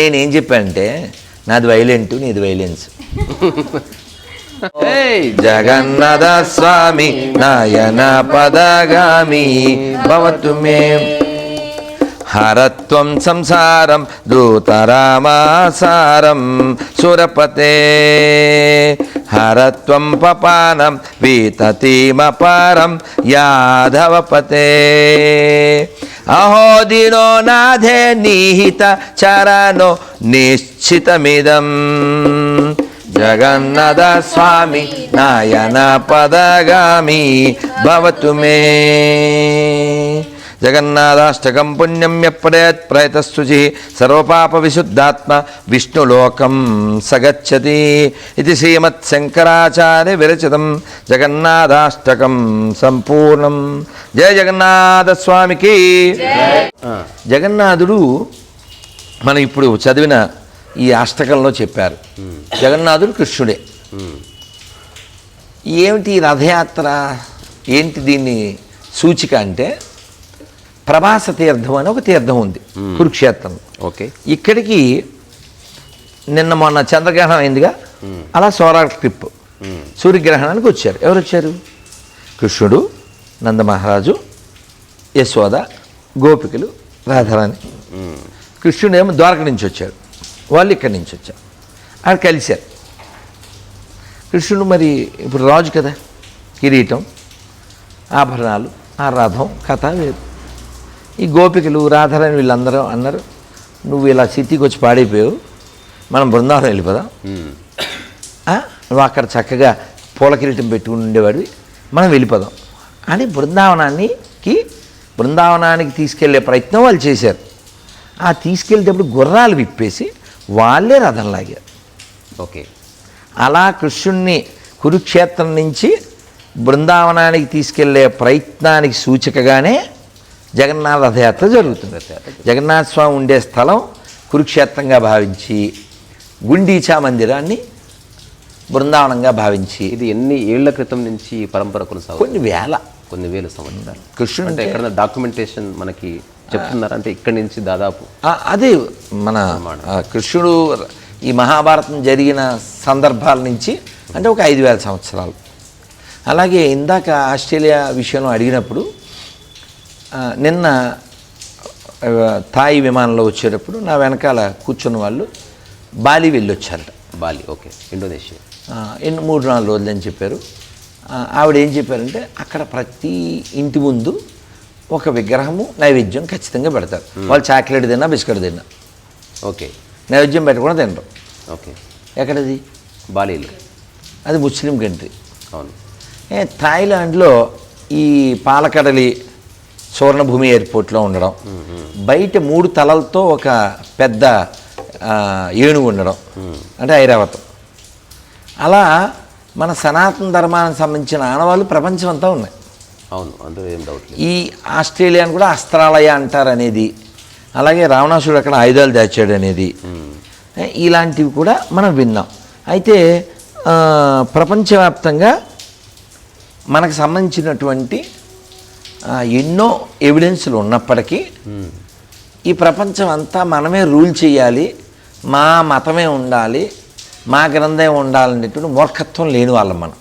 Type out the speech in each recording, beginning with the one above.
నేనేం చెప్పానంటే నాది వైలెంట్ నీది వైలెన్స్. జగన్నాథ స్వామి నాయన పదగామి భవతు మే హరత్వం సంసారం దూతరామాసారం సురపతే. హరత్వం పపానం వీతతిమపారం యాదవపతే అహో దినో నాథే నిహిత చరణో నిశ్చితమిదం జగన్నాథ స్వామి నాయన పదగామి భవతు మే జగన్నాథాష్టకం పుణ్యం యప్రయత్ ప్రయతస్తుచి సర్వపాప విశుద్ధాత్మ విష్ణులోకం సగచ్చతి. ఇది శ్రీమత్ శంకరాచార్య విరచితం జగన్నాథాష్టకం సంపూర్ణం. జయ జగన్నాథ స్వామికి జగన్నాథుడు మనం ఇప్పుడు చదివిన ఈ అష్టకంలో చెప్పారు. జగన్నాథుడు కృష్ణుడే. ఏమిటి ఈ రథయాత్ర? ఏంటి దీన్ని సూచిక అంటే? ప్రభాస తీర్థం అని ఒక తీర్థం ఉంది కురుక్షేత్రం. ఓకే. ఇక్కడికి నిన్న మొన్న చంద్రగ్రహణం అయిందిగా అలా సోలార్ ట్రిప్ సూర్యగ్రహణానికి వచ్చారు. ఎవరు వచ్చారు కృష్ణుడు నందమహారాజు యశోద గోపికలు రాధారాణి. కృష్ణుడు ఏమో ద్వారక నుంచి వచ్చాడు. వాళ్ళు ఇక్కడి నుంచి వచ్చారు. అక్కడ కలిశారు. కృష్ణుడు మరి ఇప్పుడు రాజు కదా? కిరీటం ఆభరణాలు ఆ రథం కథ వేరు ఈ గోపికలు రాధారాణి వీళ్ళందరూ అన్నారు నువ్వు ఇలా సిటీకి వచ్చి పాడైపోయావు మనం బృందావనం వెళ్ళిపోదాం. ఆ? నువ్వు అక్కడ చక్కగా పూల కిరీటం పెట్టుకుని ఉండేవాడివి మనం వెళ్ళిపోదాం అని బృందావనానికి బృందావనానికి తీసుకెళ్ళే ప్రయత్నం వాళ్ళు చేశారు. ఆ తీసుకెళ్ళేటప్పుడు గుర్రాలు విప్పేసి వాళ్ళే రథం లాగారు. ఓకే. అలా కృష్ణుణ్ణి కురుక్షేత్రం నుంచి బృందావనానికి తీసుకెళ్ళే ప్రయత్నానికి సూచికగానే జగన్నాథ రథయాత్ర జరుగుతుంది జగన్నాథ స్వామి ఉండే స్థలం కురుక్షేత్రంగా భావించి గుండీచా మందిరాన్ని బృందావనంగా భావించి ఇది ఎన్ని ఏళ్ళ క్రితం నుంచి పరంపర కొనసాగుతుంది? కొన్ని వేల. కొన్ని వేల సంవత్సరాలు. కృష్ణుడు అంటే ఎక్కడైనా డాక్యుమెంటేషన్ మనకి చెప్తున్నారు? అంటే ఇక్కడి నుంచి దాదాపు. అదే మన కృష్ణుడు ఈ మహాభారతం జరిగిన సందర్భాల నుంచి అంటే ఒక ఐదు వేల సంవత్సరాలు. అలాగే ఇందాక ఆస్ట్రేలియా విషయంలో అడిగినప్పుడు నిన్న థాయ్ విమానంలో వచ్చేటప్పుడు నా వెనకాల కూర్చున్న వాళ్ళు బాలి వెళ్ళొచ్చారట. Bali okay. ఇండోనేషియా. ఎన్ని మూడు నాలుగు రోజులు అని చెప్పారు. ఆవిడ ఏం చెప్పారంటే అక్కడ ప్రతి ఇంటి ముందు ఒక విగ్రహము నైవేద్యం ఖచ్చితంగా పెడతారు. వాళ్ళు చాక్లెట్ తిన్నా బిస్కెట్ తిన్నా. ఓకే. నైవేద్యం పెట్టకుండా తినరు. ఓకే. ఎక్కడది? బాలీలో. అది ముస్లిం కంట్రీ. అవును. ఏ థాయిలాండ్లో ఈ పాలకడలి సువర్ణభూమి ఎయిర్పోర్ట్లో ఉండడం. బయట మూడు తలలతో ఒక పెద్ద ఏనుగు ఉండడం. అంటే ఐరావతం. అలా మన సనాతన ధర్మానికి సంబంధించిన ఆనవాళ్ళు ప్రపంచం అంతా ఉన్నాయి. అవును అందులో ఏం డౌట్ ఈ ఆస్ట్రేలియాను కూడా అస్త్రాలయ అంటారు అనేది. అలాగే రావణాసుడు అక్కడ ఆయుధాలు దాచాడు అనేది. ఇలాంటివి కూడా మనం విన్నాం. అయితే ప్రపంచవ్యాప్తంగా మనకు సంబంధించినటువంటి ఎన్నో ఎవిడెన్స్లు ఉన్నప్పటికీ ఈ ప్రపంచం అంతా మనమే రూల్ చేయాలి మా మతమే ఉండాలి మా గ్రంథమే ఉండాలనేటువంటి మూర్ఖత్వం లేని వాళ్ళం మనం.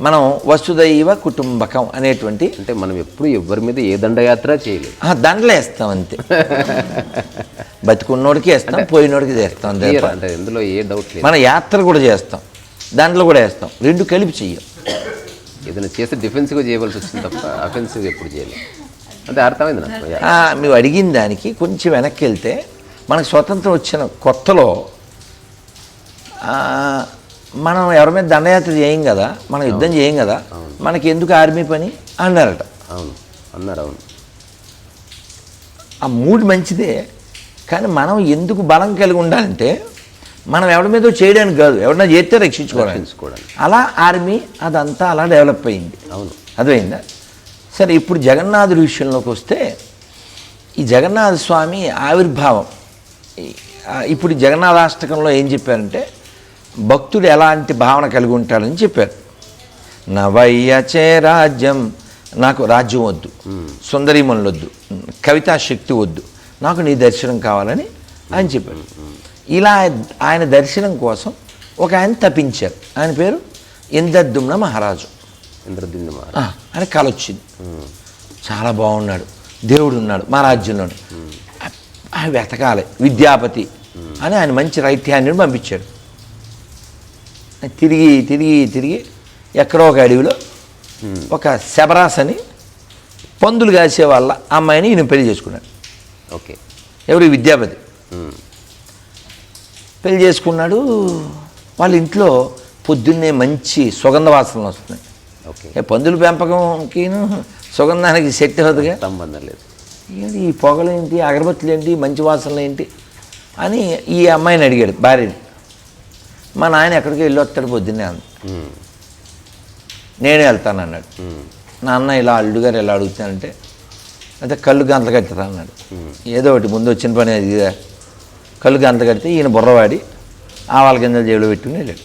మనం వసుదైవ కుటుంబకం అనేటువంటి అంటే మనం ఎప్పుడు ఎవరి మీద ఏ దండయాత్ర చేయలేదు. దండలు వేస్తాం అంతే. బతికున్నోడికి వేస్తాం పోయినోడికి చేస్తాం. అంటే ఇందులో ఏ డౌట్ లేదు. మన యాత్ర కూడా చేస్తాం దండలు కూడా వేస్తాం రెండు కలిపి చెయ్యం. ఏదైనా చేస్తే డిఫెన్సివ్గా చేయవలసి వచ్చింది తప్ప అఫెన్సివ్ ఎప్పుడు చేయలేదు. అంటే అర్థమైంది నాకు? మీరు అడిగిన దానికి కొంచెం వెనక్కి వెళ్తే మనకు స్వతంత్రం వచ్చిన కొత్తలో మనం ఎవరి మీద దండయాత్ర చేయం కదా మనం యుద్ధం చేయం కదా మనకి ఎందుకు ఆర్మీ పని అన్నారట. అవును. అన్నారు అవును. ఆ మూడు మంచిదే కానీ మనం ఎందుకు బలం కలిగి ఉండాలంటే మనం ఎవరి మీద చేయడానికి కాదు ఎవరైనా చేస్తే రక్షించుకోవడానికి. రక్షించుకోవడానికి. అలా ఆర్మీ అదంతా అలా డెవలప్ అయింది. అవును. అర్థమైందా? సరే ఇప్పుడు జగన్నాథుడి విషయంలోకి వస్తే ఈ జగన్నాథ స్వామి ఆవిర్భావం. ఇప్పుడు జగన్నాథాష్టకంలో ఏం చెప్పారంటే భక్తుడు ఎలాంటి భావన కలిగి ఉంటాడని చెప్పారు. నవయ్య చే రాజ్యం నాకు రాజ్యం వద్దు. సుందరీమణులు వద్దు. కవితా శక్తి వద్దు. నాకు నీ దర్శనం కావాలని ఆయన చెప్పాడు ఇలా ఆయన దర్శనం కోసం ఒక ఆయన తప్పించారు ఆయన పేరు ఇందద్దుమ్న మహారాజు. ఇంద్రద్యుమ్న మహారాజ్. ఆ, అని వచ్చింది చాలా బాగున్నాడు. దేవుడు ఉన్నాడు. మా రాజ్యంలో ఆయన వెతకాలి. విద్యాపతి అని ఆయన మంచి రైట్ హ్యాండ్ని పంపించాడు తిరిగి తిరిగి తిరిగి ఎక్కడో ఒక అడవిలో ఒక శబరాస్ అని పందులు కాసే వాళ్ళ అమ్మాయిని ఈయన పెళ్ళి చేసుకున్నాడు. ఓకే. ఎవరు? విద్యాపతి. పెళ్ళి చేసుకున్నాడు. వాళ్ళ ఇంట్లో పొద్దున్నే మంచి సుగంధ వాసనలు వస్తున్నాయి. ఓకే. పందుల పెంపకంకిను సుగంధానికి సెట్ అవుతుందిగా సంబంధం లేదు. ఏంటి ఈ పొగలేంటి అగరబత్తులు ఏంటి మంచి వాసనలు ఏంటి అని ఈ అమ్మాయిని అడిగాడు భార్యని. మా నాయన ఎక్కడికి వెళ్ళి వస్తాడు పొద్దున్నే అంది. నేనే వెళ్తాను అన్నాడు. ఉమ్, నా అన్న ఇలా అల్లుడు గారు ఎలా అడుగుతానంటే అయితే కళ్ళు గంతలు కట్టరా అన్నాడు. ఏదో ఒకటి ముందు వచ్చిన పని అది. కళ్ళు గంత కడితే ఈయన బుర్రవాడి ఆవాల గింజలు జేబులో పెట్టుకుని వెళ్ళాడు.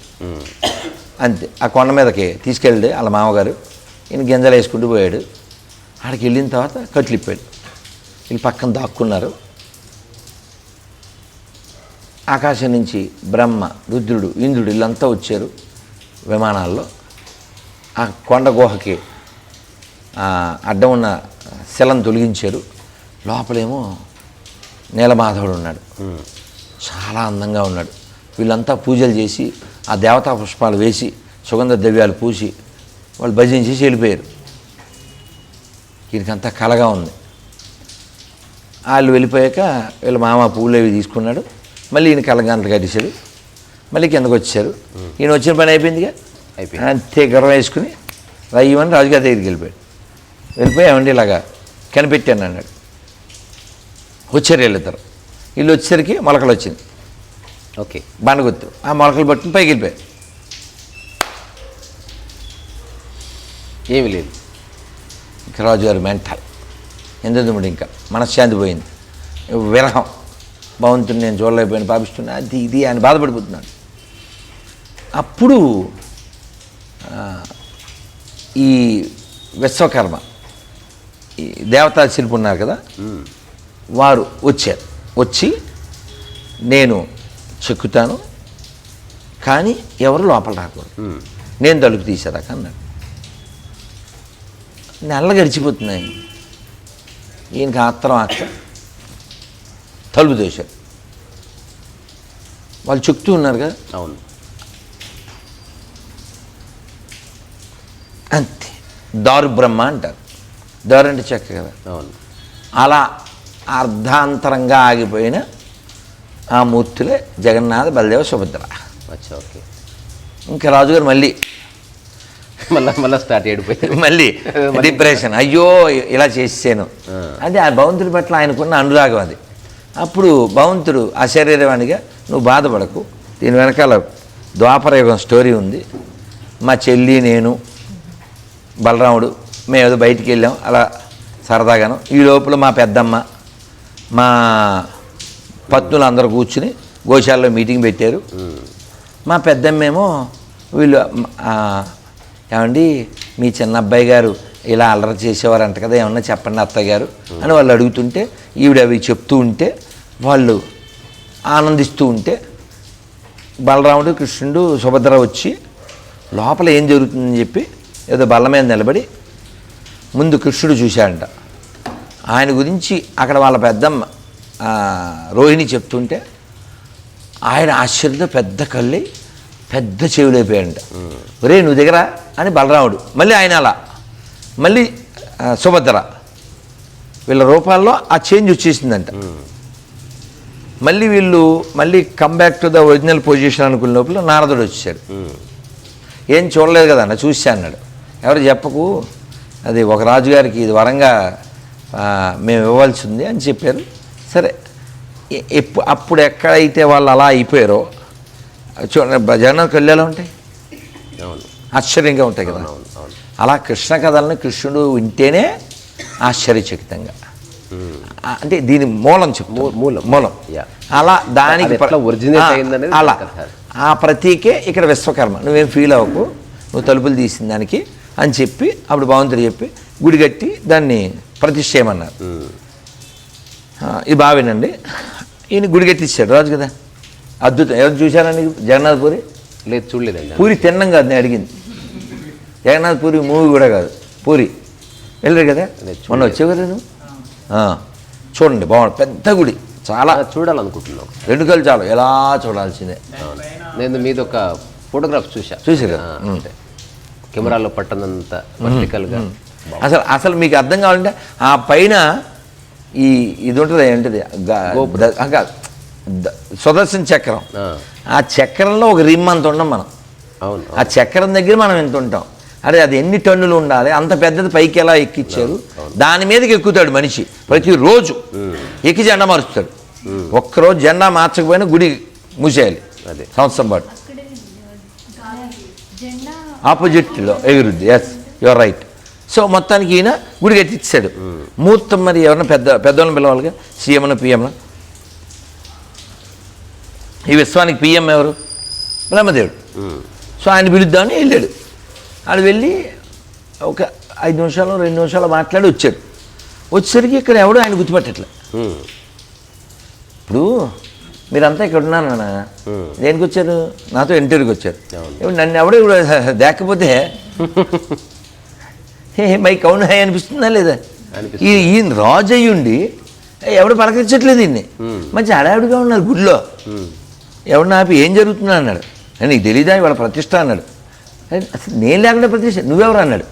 అంతే. ఆ కొండ మీదకి తీసుకెళ్ళి వాళ్ళ మామగారు. ఈయన గింజలు వేసుకుంటూ పోయాడు. ఆడికి వెళ్ళిన తర్వాత కట్లిప్పాడు వీళ్ళు పక్కన దాక్కున్నారు. ఆకాశం నుంచి బ్రహ్మ రుద్రుడు ఇంద్రుడు వీళ్ళంతా వచ్చారు విమానాల్లో. ఆ కొండ గుహకి అడ్డం ఉన్న శిలను తొలగించారు. లోపలేమో నీలమాధవుడు ఉన్నాడు. చాలా అందంగా ఉన్నాడు. వీళ్ళంతా పూజలు చేసి ఆ దేవతా పుష్పాలు వేసి సుగంధ ద్రవ్యాలు పూసి వాళ్ళు భజన చేసి వెళ్ళిపోయారు. వీరికంతా కలగా ఉంది. వాళ్ళు వెళ్ళిపోయాక వీళ్ళ మామ పువ్వులు అవి తీసుకున్నాడు. మళ్ళీ ఈయన కలగంటలు కట్టేశాడు. మళ్ళీ కిందకు వచ్చారు ఈయన వచ్చిన పని అయిపోయిందిగా? అయిపోయింది. అంతే గర్వం వేసుకుని రయ్యమని రాజుగారి దగ్గరికి వెళ్ళిపోయాడు. వెళ్ళిపోయి ఏమండి ఇలాగా కనిపెట్టాను అన్నాడు. వచ్చారు వీళ్ళిద్దరు. వీళ్ళు వచ్చేసరికి మొలకలు వచ్చింది. ఓకే. బండగుత్తు. ఆ మొలకలు పట్టుకుని పైకి వెళ్ళిపోయారు ఏమీ లేదు. ఇంకా రాజుగారు మెంటల్. ఎందుకు ఇంకా? మనశ్శాంతి పోయింది. విరహం. భగవంతుని నేను చూడలేకపోయాను పాపిస్తున్నా అది ఇది అని బాధపడిపోతున్నాడు. అప్పుడు ఈ విశ్వకర్మ ఈ దేవతా శిల్పి ఉన్నారు కదా వారు వచ్చారు. వచ్చి నేను చెక్కుతాను కానీ ఎవరు లోపల రాకూడదు. నేను తలుపు తీసేదాకా అన్నాడు. నెలలు గడిచిపోతున్నాయి. ఈయనకి ఆత్రం ఆక్క తలుపు తోశారు వాళ్ళు చెప్తూ ఉన్నారు కదా అవును. అంతే. దారు బ్రహ్మ అంటారు. దారు అంటే చెక్క కదా. అవును. అలా అర్ధాంతరంగా ఆగిపోయిన ఆ మూర్తులే జగన్నాథ బలదేవ సుభద్ర. అచ్చా ఓకే. ఇంకా రాజుగారు మళ్ళీ మళ్ళా మళ్ళీ స్టార్ట్ అయిపోయింది మళ్ళీ డిప్రెషన్ అయ్యో ఇలా చేసాను. అది ఆ భగవంతుడి పట్ల ఆయనకున్న అనురాగం అది. అప్పుడు భగవంతుడు ఆ శరీరవాణిగా నువ్వు బాధపడకు. దీని వెనకాల ద్వాపరయుగం స్టోరీ ఉంది. మా చెల్లి నేను బలరాముడు మేము ఏదో బయటికి వెళ్ళాం. అలా సరదాగాను. ఈ లోపల మా పెద్దమ్మ మా పత్నులు అందరూ కూర్చుని గోశాలలో మీటింగ్ పెట్టారు. మా పెద్దమ్మేమో వీళ్ళు ఏమండి మీ చిన్న అబ్బాయి గారు ఇలా అల్లరి చేసేవారంట కదా ఏమన్నా చెప్పండి అత్తయ్య గారు అని వాళ్ళు అడుగుతుంటే ఈవిడ అవి చెప్తూ ఉంటే వాళ్ళు ఆనందిస్తూ ఉంటే బలరాముడు కృష్ణుడు సుభద్ర వచ్చి లోపల ఏం జరుగుతుందని చెప్పి ఏదో బల్ల మీద నిలబడి ముందు కృష్ణుడు చూశాడంట. ఆయన గురించి అక్కడ వాళ్ళ పెద్దమ్మ రోహిణి చెప్తుంటే ఆయన ఆశ్చర్యతో పెద్ద కళ్ళి పెద్ద చెవులైపోయాడంట ఒరే నువ్వు దిగరా అని బలరాముడు మళ్ళీ ఆయన అలా మళ్ళీ సుభద్ర వీళ్ళ రూపాల్లో ఆ చేంజ్ వచ్చేసిందంట. మళ్ళీ వీళ్ళు మళ్ళీ come back to the original position అనుకున్న లోపల నారదుడు వచ్చాడు. ఏం చూడలేదు కదా అన్న చూసి అన్నాడు. ఎవరు చెప్పకు అది ఒక రాజుగారికి ఇది వరంగా మేము ఇవ్వాల్సి ఉంది అని చెప్పారు. సరే ఎప్పు అప్పుడు ఎక్కడైతే వాళ్ళు అలా అయిపోయారో చూడండి జగన్ కళ్ళు ఉంటాయి? ఆశ్చర్యంగా ఉంటాయి కదా. అలా కృష్ణ కథలను కృష్ణుడు వింటేనే ఆశ్చర్యచకితంగా. అంటే దీని మూలం చెప్తా మూలం. మూలం. అలా దానికి అయిందనేది అలా. ఆ ప్రతీకే ఇక్కడ విశ్వకర్మ. నువ్వేం ఫీల్ అవ్వకు. నువ్వు తలుపులు తీసిన దానికి అని చెప్పి అప్పుడు భగవంతుడు చెప్పి గుడి కట్టి దాన్ని ప్రతిష్ఠ చేయమన్నారు ఉమ్. ఆ, ఇది బాగా వినండి ఈయన గుడి కట్టించాడు రాజు కదా. అద్భుతం. ఎవరు చూశారా నీకు? జగన్నాథ్ పూరి? లేదు చూడలేదండి పూరి తిన్నం కాదు నేను అడిగింది. జగన్నాథ్ పూరి మూవీ కూడా కాదు. పూరి. వెళ్ళారు కదా? మొన్న వచ్చేవారు నువ్వు? చూడండి బాగుంది. పెద్ద గుడి. చాలా. అలా చూడాలనుకుంటున్నాం. రెండు కళ్ళు చాలు. ఎలా చూడాల్సిందే. నేను మీది ఒక ఫోటోగ్రాఫ్ చూసా చూసారా? కెమెరాలో పట్టనంత వర్టికల్గా. అసలు అసలు మీకు అర్థం కావాలంటే ఆ పైన ఈ ఇది ఉంటుంది ఏంటిది కాదు. సుదర్శన చక్రం. ఆ, చక్రంలో ఒక రిమ్ అంత ఉన్నాం మనం. అవును ఆ చక్రం దగ్గర మనం ఎంత ఉంటాం? అరే అది ఎన్ని టన్నులు ఉండాలి? అంత పెద్దది పైకి ఎలా ఎక్కిచ్చారు? దాని మీదకి ఎక్కుతాడు మనిషి. ప్రతిరోజు ఎక్కి జెండా మారుస్తాడు. ఒక్కరోజు జెండా మార్చకపోయినా గుడి మూసేయాలి అదే. సంవత్సరం పాటు. ఆపోజిట్లో ఎగురుద్ది. ఎస్ యువర్ రైట్ సో మొత్తానికి ఈయన గుడి కట్టించాడు ముహూర్తం మరి ఎవరైనా పెద్ద పెద్దవాళ్ళని పిలవాలిగా? సీఎంను పిఎంను? ఈ విశ్వానికి పిఎం ఎవరు? బ్రహ్మదేవుడు. సో ఆయన పిలుద్దామని వెళ్ళాడు. ఆడు వెళ్ళి ఒక ఐదు నిమిషాలు రెండు నిమిషాలు మాట్లాడి వచ్చాడు. వచ్చేసరికి ఇక్కడ ఎవడు ఆయన గుర్తుపట్టట్లే. ఇప్పుడు మీరంతా ఇక్కడ ఉన్నారు నాన్న. దేనికి వచ్చారు? నాతో ఇంటర్వ్యూకి వచ్చారు. నన్ను ఎవడో ఇప్పుడు దేకపోతే హే మై కౌన్ హై అనిపిస్తుందా లేదా. ఈ ఈయన రాజు అయ్యుండి ఎవడు పలకరించట్లేదు ఈయన్ని. మంచి హడావిడిగా ఉన్నారు గుడిలో. ఎవడు ఆపి ఏం జరుగుతుందా అన్నాడు. "ఏ, నీకు తెలీదా? ఇవాళ ప్రతిష్ట అన్నాడు. "ఏ, అసలు నేను లేకుండా ప్రతిష్ట నువ్వెవరు అన్నాడు.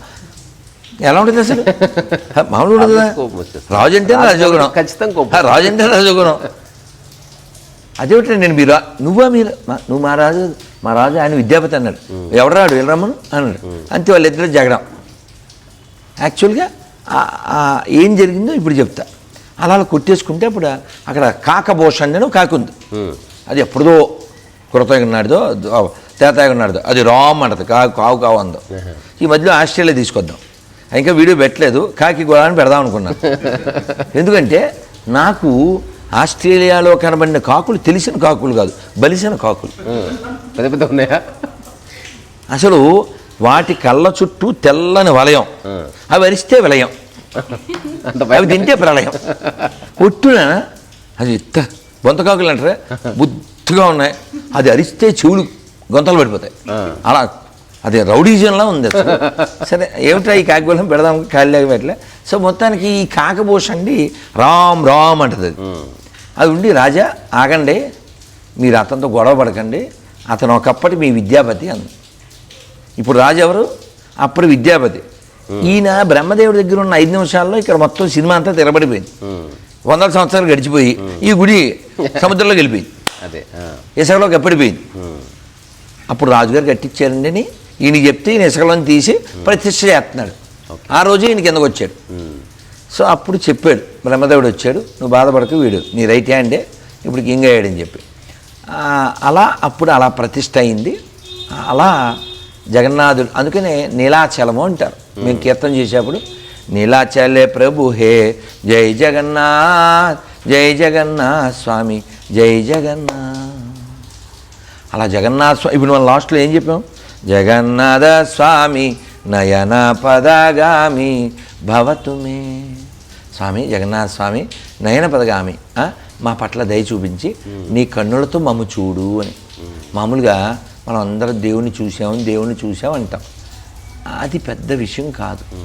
ఎలా ఉంటుంది అసలు? మామూలు వచ్చేస్తుంది. రాజు అంటే రాజు రాజోగుణం. ఖచ్చితంగా రాజు అంటే రాజోగుణం. అదేమిటి నేను మీరు నువ్వా మీరు నువ్వు మా రాజు మా రాజు ఆయన విద్యాపతి అన్నాడు. ఎవడరాడు? వెళ్ళరమ్మను అన్నాడు. అంతే వాళ్ళిద్దరు జగడం. యాక్చువల్గా ఏం జరిగిందో ఇప్పుడు చెప్తా. అలా కొట్టేసుకుంటే అప్పుడు అక్కడ కాకభూషణ్ అని కాకి ఉమ్. అది ఎప్పుడుదో కృతజ్ఞనాడుదో తేతాయన్నాడుదో అది రామ్ అంటది కావు కావు కావు అందో. ఈ మధ్యలో ఆస్ట్రేలియా తీసుకొద్దాం. ఇంకా వీడియో పెట్టలేదు కాకి గోళాన్ని పెడదాం అనుకున్నాను ఎందుకంటే నాకు ఆస్ట్రేలియాలో కనబడిన కాకులు తెలిసిన కాకులు కాదు బలిసిన కాకులు. పెద్ద పెద్ద ఉన్నాయా? అసలు వాటి కళ్ళ చుట్టూ తెల్లని వలయం. అవి అరిస్తే విలయం. అవి తింటే ప్రళయం. ఒట్టున? అది ఇత్త. గొంతకాకులు అంటారా? బుద్ధిగా ఉన్నాయి. అది అరిస్తే చెవులు గొంతలు పడిపోతాయి. అలా అది రౌడీజన్లా ఉంది అసలు. సరే ఏమిటా ఈ కాకగోళం పెడదాం ఖాళీ పెట్టలే. సో మొత్తానికి ఈ కాకభూషండి రామ్ రామ్ అంటది అది. అది ఉండి రాజా ఆగండి. మీరు అతనితో గొడవ పడకండి. అతను ఒకప్పటి మీ విద్యాపతి అంది ఇప్పుడు రాజు ఎవరు? అప్పుడు విద్యాపతి. ఈయన బ్రహ్మదేవుడి దగ్గర ఉన్న ఐదు నిమిషాల్లో ఇక్కడ మొత్తం సినిమా అంతా తిరబడిపోయింది. వందల సంవత్సరాలు గడిచిపోయి ఈ గుడి సముద్రంలోకి వెళ్ళిపోయింది అదే ఎప్పటిపోయింది ఉమ్. అప్పుడు రాజుగారు కట్టించారండి అని ఈయన చెప్తే ఈయన ఇసుకలోని తీసి ప్రతిష్ఠ చేస్తున్నాడు. ఆ రోజు ఈయన కిందకు వచ్చాడు. సో అప్పుడు చెప్పాడు బ్రహ్మదేవుడు వచ్చాడు నువ్వు బాధపడకు వీడు నీ రైట్ హ్యాండే ఇప్పుడు కింగ్ అయ్యాడని చెప్పి. అలా అప్పుడు అలా ప్రతిష్ట అయింది. అలా జగన్నాథుడు. అందుకనే నీలాచలము అంటారు. మేము కీర్తన చేసేప్పుడు నీలాచలే ప్రభు హే జై జగన్నాథ్ జై జగన్నాథ్ స్వామి జై జగన్నాథ్. అలా జగన్నాథ స్వామి ఇప్పుడు మనం లాస్ట్లో ఏం చెప్పాం? జగన్నాథ స్వామి నయన పదగామి భవతు మే స్వామి జగన్నాథ స్వామి నయన పదగామి మా పట్ల దయ చూపించి నీ కన్నులతో మమ్మ చూడు అని. మామూలుగా మనం అందరం దేవుని చూసాం దేవుని చూసాం అంటాం అది పెద్ద విషయం కాదు.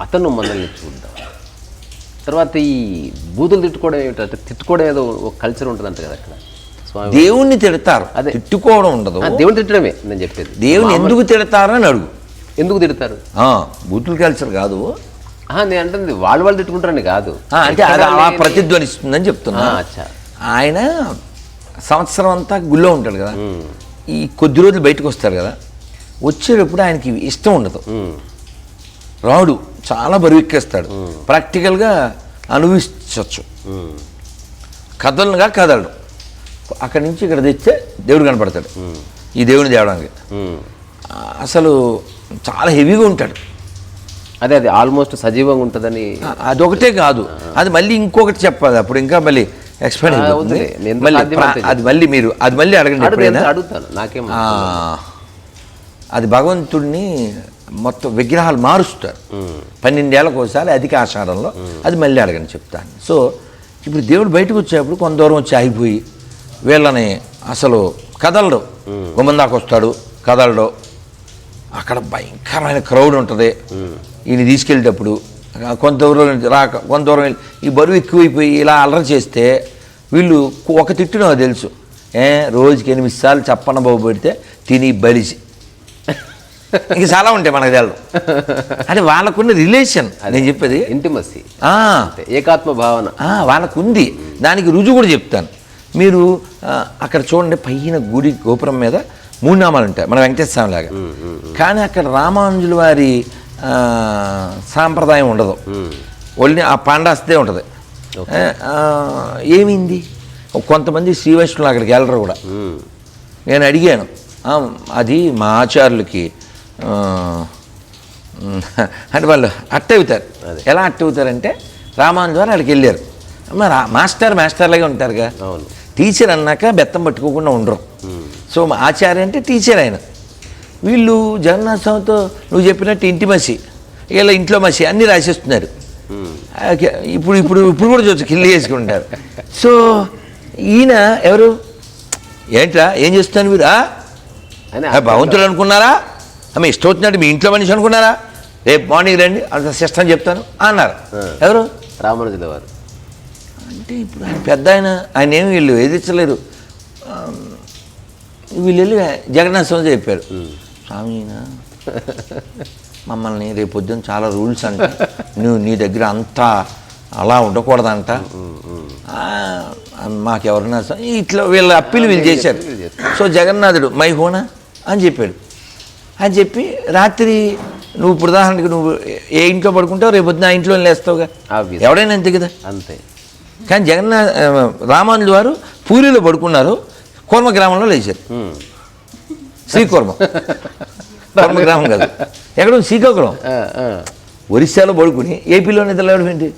అతను మనల్ని చూద్దాం తర్వాత ఈ బూతులు తిట్టుకోవడం ఏమిటంటే తిట్టుకోవడం ఏదో ఒక కల్చర్ ఉంటుందంట కదా అక్కడ. దేవుణ్ణి తిడతారు. అదే. తిట్టుకోవడం ఉండదు. దేవుని తిట్టడమే నేను చెప్పేది. దేవుని ఎందుకు తిడతారు అని అడుగు. ఎందుకు తిడతారు? ఆ, బూతుల కల్చర్ కాదు. నేను అంటుంది వాళ్ళు వాళ్ళు తిట్టుకుంటారని కాదు. అంటే అలా ప్రతిధ్వనిస్తుందని చెప్తున్నా. ఆయన సంవత్సరం అంతా గుళ్ళో ఉంటాడు కదా. ఈ కొద్ది రోజులు బయటకు వస్తాడు కదా వచ్చేటప్పుడు ఆయనకి ఇష్టం ఉండదు. రాడు చాలా బరువెక్కేస్తాడు. ప్రాక్టికల్గా అనుభవించవచ్చు. కథలుగా కదలడు. అక్కడి నుంచి ఇక్కడ తెస్తే దేవుడు కనపడతాడు. ఈ దేవుని తేవడానికి అసలు చాలా హెవీగా ఉంటాడు. అదే అదే ఆల్మోస్ట్ సజీవంగా ఉంటుందని. అదొకటే కాదు. అది మళ్ళీ ఇంకొకటి చెప్పాలి. అప్పుడు ఇంకా మళ్ళీ ఎక్స్పెండ్ ఆ, అయిపోతుంది. వద్దులే. నేను మళ్ళీ సాధ్యమైతే ప్రా- అది మళ్ళీ మీరు అది మళ్ళీ అడగండి ఎప్పుడైనా. అడుగుతాను? నాకేం అది భగవంతుడిని మొత్తం విగ్రహాలు మారుస్తారు. పన్నెండేళ్ళకి ఒకసారి అధిక ఆషాఢంలో అది మళ్ళీ అడగని చెప్తాను. సో ఇప్పుడు దేవుడు బయటకు వచ్చేప్పుడు కొంత దూరం వచ్చి ఆగిపోయి వీళ్ళని అసలు కదలడు. గుమ్మందాకు వస్తాడు కదలడు. అక్కడ భయంకరమైన క్రౌడ్ ఉంటుంది. ఈయన తీసుకెళ్ళేటప్పుడు కొంత దూరం రాక కొంత దూరం వెళ్ళి ఈ బరువు ఎక్కువైపోయి ఇలా అల్లరి చేస్తే వీళ్ళు ఒక తిట్టు నాకు తెలుసు. ఏ రోజుకి ఎనిమిది సార్లు చప్పన బాబు పెడితే తిని బలిసి. ఇంక చాలా ఉంటాయి మనకు తెలదు అంటే వాళ్ళకున్న రిలేషన్ నేను చెప్పేది. ఇంటిమసీ ఏకాత్మ భావన. వాళ్ళకుంది. దానికి రుజువు కూడా చెప్తాను. మీరు అక్కడ చూడండి పైన గుడి గోపురం మీద మూడు నామాలు ఉంటాయి మన వెంకటేశ్వర స్వామి లాగా. కానీ అక్కడ రామానుజుల వారి సాంప్రదాయం ఉండదు. ఓన్లీ ఆ పాండాస్తే ఉంటుంది. ఏమైంది? కొంతమంది శ్రీ వైష్ణవులు అక్కడికి వెళ్ళరు కూడా. ఉమ్. నేను అడిగాను. "ఆ, అది మా ఆచార్యులకి అంటే వాళ్ళు అట్ట అవుతారు ఎలా అట్ట అవుతారంటే రామాను ద్వారా అక్కడికి వెళ్ళారు. మరి మాస్టర్ మాస్టర్లాగే ఉంటారుగా. టీచర్ అన్నాక బెత్తం పట్టుకోకుండా ఉండరు. సో మా ఆచార్య అంటే టీచర్ ఆయన. వీళ్ళు జగన్నాథ్ స్వామితో నువ్వు చెప్పినట్టు ఇంటి మసి ఇలా ఇంట్లో మసి అన్నీ రాసేస్తున్నారు. ఇప్పుడు ఇప్పుడు ఇప్పుడు కూడా చూసి కిల్లి వేసుకుంటారు సో ఈయన ఎవరు? ఏంట్రా ఏం చేస్తాను మీరు? భగవంతుడు అనుకున్నారా? ఆమె ఇష్టం వచ్చినట్టు మీ ఇంట్లో మనిషి అనుకున్నారా? రేపు మార్నింగ్ రండి అంత సిస్టమ్ చెప్తాను అన్నారు. ఎవరు? రామానుజుల వారు. అంటే ఇప్పుడు ఆయన పెద్ద ఆయన ఆయన ఏమి వీళ్ళు ఎదిరించలేరు వీళ్ళు వెళ్ళి జగన్నాథ స్వామి చెప్పారు స్వామి ఈయన మమ్మల్ని రేపు పొద్దున్న చాలా రూల్స్ అంట. నువ్వు నీ దగ్గర అంతా అలా ఉండకూడదంట. మాకెవరన్నా ఇట్లా వీళ్ళ అప్పీలు వీళ్ళు చేశారు. సో జగన్నాథుడు మై హోనా? అని చెప్పాడు. అని చెప్పి రాత్రి నువ్వు ఇప్పుడు ఉదాహరణకి నువ్వు ఏ ఇంట్లో పడుకుంటావు రేపు పొద్దున్న ఆ ఇంట్లో లేస్తావుగా. ఎవడైనా అంతే కదా? అంతే. కానీ జగన్నాథ్ రామానుజు వారు పూరిలో పడుకున్నారు కూర్మ గ్రామంలో లేచారు. శ్రీకూర్మ. కూర్మ గ్రామం కాదు. ఎక్కడ? శ్రీకాకుళం. ఒరిస్సాలో పడుకుని ఏపీలో నిద్రలేవడం ఏంటి?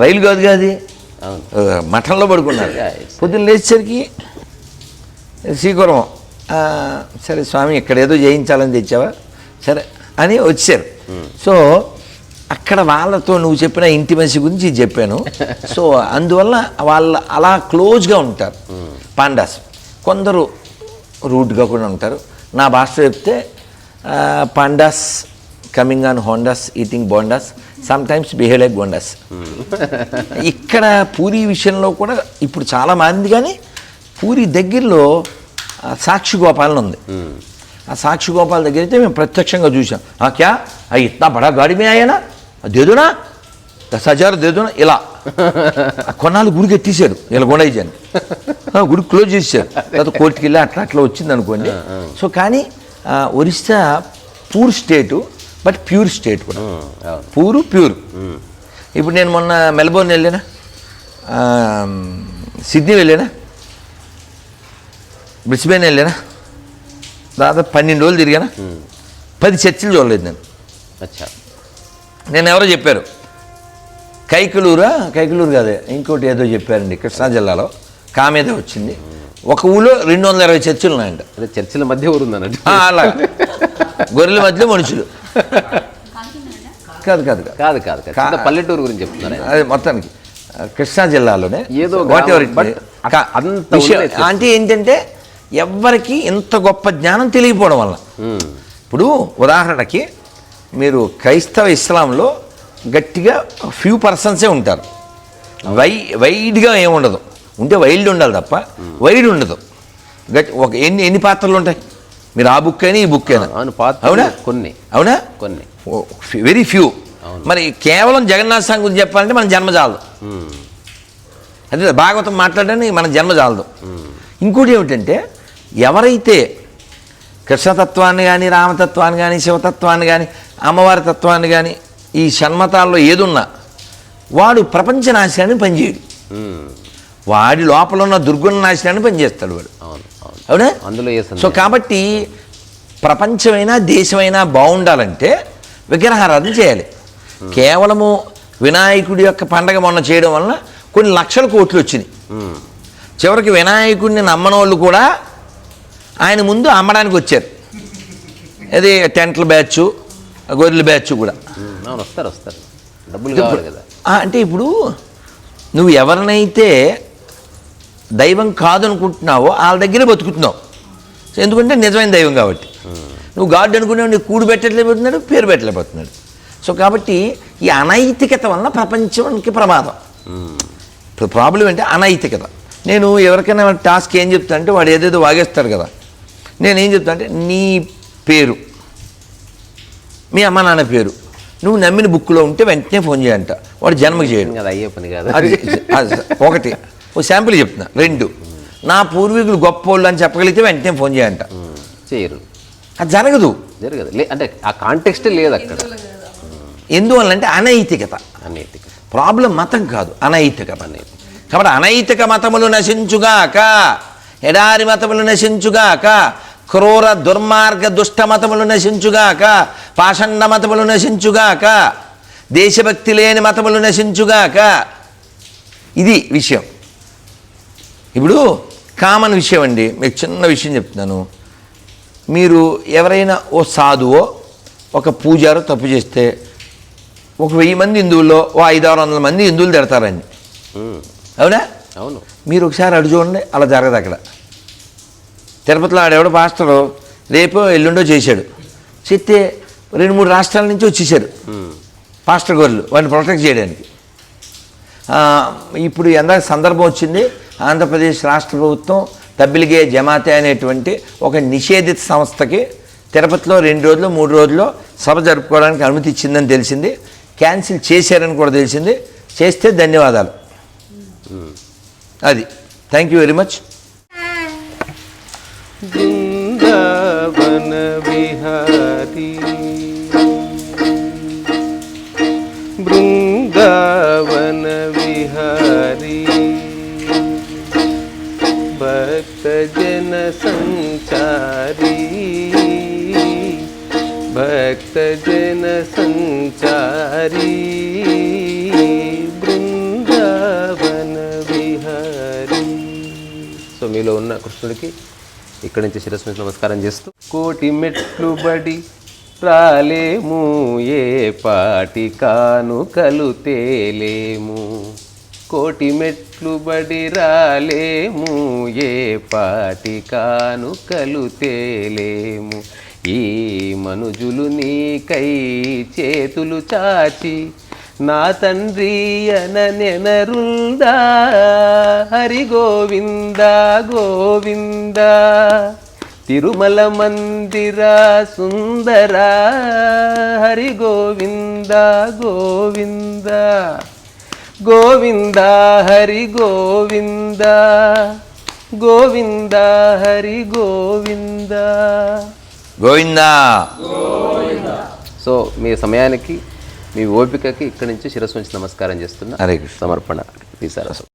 రైలు కాదు కాదు మఠంలో పడుకున్నారు. పొద్దున్న లేచేసరికి శ్రీకూర్మం సరే స్వామి ఇక్కడ ఏదో చేయించాలని తెచ్చావా? సరే అని వచ్చారు. సో అక్కడ వాళ్ళతో నువ్వు చెప్పిన ఇంటిమసీ గురించి చెప్పాను. సో అందువల్ల వాళ్ళ అలా క్లోజ్గా ఉంటారు పాండాస్. కొందరు రూట్గా కూడా ఉంటారు. నా భాష చెప్తే pandas coming on Hondas eating bondas sometimes behave like bondas ఇక్కడ పూరి విషయంలో కూడా ఇప్పుడు చాలా మారింది కానీ పూరి దగ్గరలో సాక్షి గోపాలన ఉంది. ఆ సాక్షి గోపాల్ దగ్గర అయితే మేము ప్రత్యక్షంగా చూసాం ఆ క్యా? ఆ ఇత్నా బడా గాడి మే ఆయన హజార్ దేదునా ఇలా. కొన్నాళ్ళు గుడికి ఎత్తేసారు ఇలా గుండైజాన్ని గుడి క్లోజ్ చేశారు తర్వాత కోర్టుకి వెళ్ళి అట్లా అట్లా వచ్చింది అనుకోండి. సో కానీ Orissa poor state but pure state కూడా. Poor pure. ఇప్పుడు నేను మొన్న మెల్బోర్న్ వెళ్ళానా? సిడ్నీ వెళ్ళానా? బ్రిస్బెన్ వెళ్ళానా? దాదాపు పన్నెండు రోజులు తిరిగానా? పది చర్చిలు చూడలేదు నేను. నేను ఎవరో చెప్పారు. కైకలూరా? కైకలూరు కాదే. ఇంకోటి ఏదో చెప్పారండి కృష్ణా జిల్లాలో. కామేద వచ్చింది. ఒక ఊళ్ళో రెండు వందల ఇరవై చర్చిలు ఉన్నాయంట. అదే చర్చిల మధ్య ఊరు ఉందన్నట్టు. ఆ, అలా. గొర్రెల మధ్యలో మనుషులు. కాదు కాదు కాదు. కాదు కాదు కాదు. చిన్న పల్లెటూరు గురించి చెప్తున్నారు? ఆయన. అదే మొత్తానికి. కృష్ణా జిల్లాలోనే. ఏదో వాట్ ఎవర్ అంత ఉండలేదు. అంటే ఏంటంటే ఎవ్వరికి ఇంత గొప్ప జ్ఞానం తెలియకపోవడం వల్ల. ఇప్పుడు ఉదాహరణకి మీరు క్రైస్తవ ఇస్లాంలో గట్టిగా ఫ్యూ పర్సన్సే ఉంటారు. వై వైడ్గా ఏముండదు ఉంటే వైల్డ్ ఉండాలి తప్ప వైడ్ ఉండదు. గట్టి ఒక ఎన్ని ఎన్ని పాత్రలు ఉంటాయి? మీరు ఆ బుక్ అయినా ఈ బుక్ అయినా. అవును పాత్ర అవునా? కొన్ని. అవునా? కొన్ని. వెరీ ఫ్యూ మరి కేవలం జగన్నాథ స్వామి గురించి చెప్పాలంటే మన జన్మ చాలదు. అదే భాగవతం మాట్లాడడానికి మన జన్మ చాలదు. ఇంకోటి ఏమిటంటే ఎవరైతే కృష్ణతత్వాన్ని కానీ రామతత్వాన్ని కానీ శివతత్వాన్ని కానీ అమ్మవారి తత్వాన్ని కానీ ఈ షణ్మతాల్లో ఏదున్నా వాడు ప్రపంచ నాశనాన్ని పనిచేయడు. వాడి లోపల ఉన్న దుర్గుణ నాశనాన్ని పనిచేస్తాడు వాడు. అవును అందులో సో కాబట్టి ప్రపంచమైనా దేశమైనా బాగుండాలంటే విగ్రహారాధన చేయాలి. కేవలము వినాయకుడి యొక్క పండగ మొన్న చేయడం వలన కొన్ని లక్షల కోట్లు వచ్చినాయి. చివరికి వినాయకుడిని నమ్మని వాళ్ళు కూడా ఆయన ముందు అమ్మడానికి వచ్చారు. అది టెంట్ల బ్యాచ్ గొర్రెల బ్యాచ్ కూడా. అవును వస్తారు వస్తారు. డబ్బులు కావాలి కదా. అంటే ఇప్పుడు నువ్వు ఎవరినైతే దైవం కాదనుకుంటున్నావో వాళ్ళ దగ్గరే బతుకుతున్నావు. సో ఎందుకంటే నిజమైన దైవం కాబట్టి. నువ్వు గాడ్ అనుకున్నావు నీకు కూడు పెట్టలేకపోతున్నాడు పేరు పెట్టలేకపోతున్నాడు. సో కాబట్టి ఈ అనైతికత వలన ప్రపంచానికి ప్రమాదం. ఇప్పుడు ప్రాబ్లం అంటే అనైతికత. నేను ఎవరికైనా టాస్క్ ఏం చెప్తా అంటే వాడు ఏదేదో వాగేస్తాడు కదా. నేను ఏం చెప్తా అంటే నీ పేరు. మీ అమ్మ నాన్న పేరు. నువ్వు నమ్మిన బుక్లో ఉంటే వెంటనే ఫోన్ చేయంట. వాడు జన్మకి చేయడు. అది అయ్యే పని కాదు. ఒకటి. ఓ శాంపుల్ చెప్తున్నా. రెండు. నా పూర్వీకులు గొప్పోళ్ళు అని చెప్పగలిగితే వెంటనే ఫోన్ చేయంట. చేయరు. అది జరగదు. జరగదు. లే అంటే ఆ కాంటెక్స్టే లేదు అక్కడ. ఎందువల్లంటే అనైతికత. అన్నిటికీ ప్రాబ్లం మతం కాదు. అనైతికత. అనేది కాబట్టి అనైతిక మతములు నశించుగాక ఎడారి మతములు నశించుగాక క్రూర దుర్మార్గ దుష్ట మతములు నశించుగాక పాషండ మతములు నశించుగాక దేశభక్తి లేని మతములు నశించుగాక. ఇది విషయం. ఇప్పుడు కామన్ విషయం అండి. మీకు చిన్న విషయం చెప్తున్నాను. మీరు ఎవరైనా ఓ సాధువో ఒక పూజారో తప్పు చేస్తే ఒక వెయ్యి మంది హిందువుల్లో ఓ ఐదు ఆరు వందల మంది హిందువులు తిడతారండి. అవునా? అవును. మీరు ఒకసారి అడు చూడండి అలా జరగదు అక్కడ. తిరుపతిలో ఆడెవడో పాస్టరు రేపో ఎల్లుండో చేశాడు. చెప్తే రెండు మూడు రాష్ట్రాల నుంచి వచ్చేసారు పాస్టర్ గోర్లు వాడిని ప్రొటెక్ట్ చేయడానికి. ఇప్పుడు ఎంత సందర్భం వచ్చింది. ఆంధ్రప్రదేశ్ రాష్ట్ర ప్రభుత్వం తబ్బిలిగే జమాతే అనేటువంటి ఒక నిషేధిత సంస్థకి తిరుపతిలో రెండు రోజులు మూడు రోజుల్లో సభ జరుపుకోవడానికి అనుమతి ఇచ్చిందని తెలిసింది. క్యాన్సిల్ చేశారని కూడా తెలిసింది. చేస్తే ధన్యవాదాలు. అది. Thank you very much. Brindavana విహారీ. भक्त जन संचारी भक्त जन संचारी బృందావన విహారీ. సో మీలో ఉన్న కృష్ణుడికి ఇక్కడి నుంచి శిరస్సు నుంచి నమస్కారం చేస్తూ కోటి మెట్లు బడి రాలేము ఏ పాటి కానుకలు తేలేము. కోటి మెట్లు బడి రాలేము ఏ పాటి కానుకలు తేలేము. ఈ మనుజులు నీకై చేతులు చాచి నా తండ్రి అననెనరుందా హరి గోవింద గోవింద. తిరుమల మందిర సుందర హరి గోవింద. గోవింద గోవింద హరి గోవింద గోవింద హరి గోవింద. గోవిందా. సో మీ సమయానికి మీ ఓపికకి ఇక్కడి నుంచి శిరస్సు నుంచి నమస్కారం చేస్తున్నా. సమర్పణ. తీసారు